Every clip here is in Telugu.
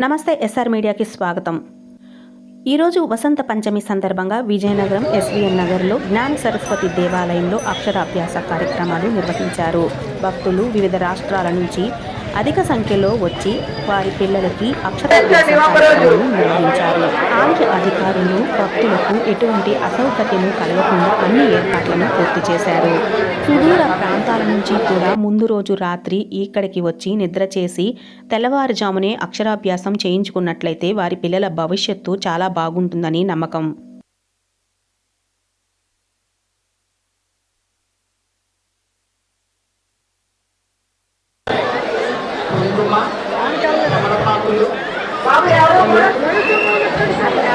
నమస్తే ఎస్ఆర్ మీడియాకి స్వాగతం. ఈరోజు వసంత పంచమి సందర్భంగా విజయనగరం ఎస్వీఎన్ నగర్లో జ్ఞాన సరస్వతి దేవాలయంలో అక్షరాభ్యాస కార్యక్రమాలు నిర్వహించారు. భక్తులు వివిధ రాష్ట్రాల నుంచి అధిక సంఖ్యలో వచ్చి వారి పిల్లలకి అక్షరాభ్యాస కార్యక్రమాలు నిర్వహించారు ఆలయ అధికారులు భక్తులకు ఎటువంటి అసౌకర్యము కలగకుండా అన్ని ఏర్పాట్లను పూర్తి చేశారు. సుదూర ప్రాంతాల నుంచి కూడా ముందు రోజు రాత్రి ఇక్కడికి వచ్చి నిద్ర చేసి తెల్లవారుజామునే అక్షరాభ్యాసం చేయించుకున్నట్లయితే వారి పిల్లల భవిష్యత్తు చాలా బాగుంటుందని నమ్మకం.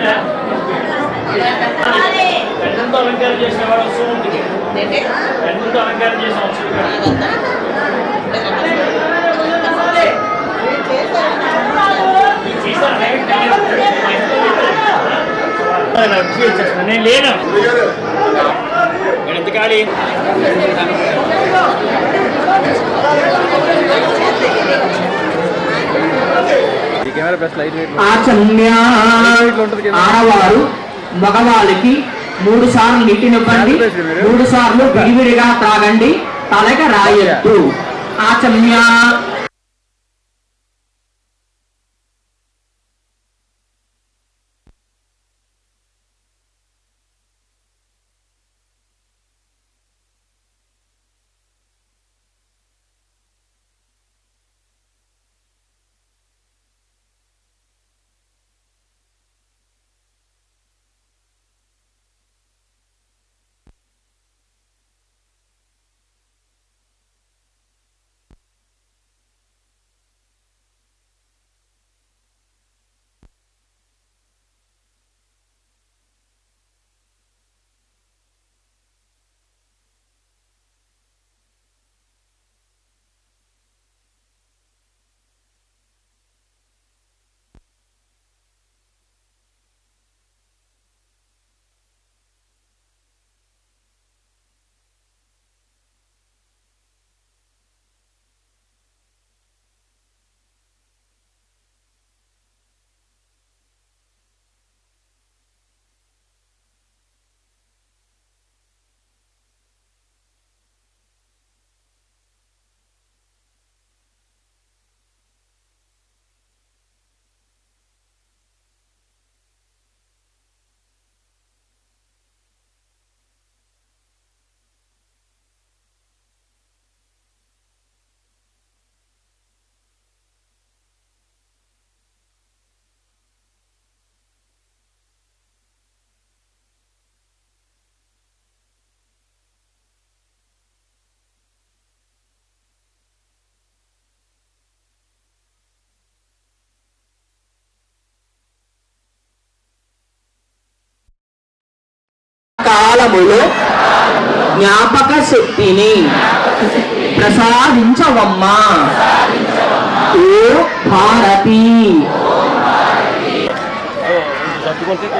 ఫోన్ అలంకారం చేసిన వాడు వస్తూ ఉంటుంది పెన్నుతో అలంకారం చేసిన అవసరం నేను లేను నేను ఎంత ఖాళీ ఆడవారు మగవాళ్ళకి మూడు సార్లు నీటినివ్వండి మూడు సార్లు విడివిడిగా త్రాగండి తలక రాయొద్దు. ఆచమ్య కాలములో జ్ఞాపక శక్తిని ప్రసాదించవమ్మా. ఓ భారతి.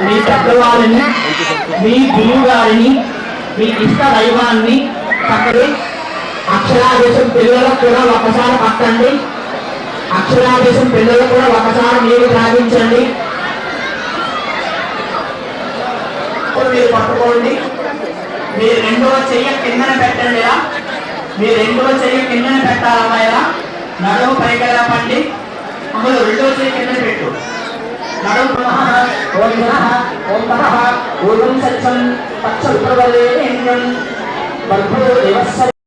మీ పెద్దవారిని మీ గురువు గారిని మీ ఇష్ట దైవాన్ని పక్కడి అక్షరాదేశం పిల్లలకు కూడా ఒకసారి పట్టండి. అక్షరాదేశం పిల్లలకు కూడా ఒకసారి మీరు త్రాగించండి. మీరు పట్టుకోండి. మీ రెండవ చెయ్య కిందన పెట్టండి మీ రెండవ చెయ్య కిందన పెట్టాలమ్మా ఇలా నడుము పైకి లేపండి అమ్మలు రెండవ చెయ్యి కిందన పెట్టు. నడుము ఓం పునః ఓం పరః ఓం సత్యం పచ్చ విప్రవలేన్యం బర్భో దేవస్య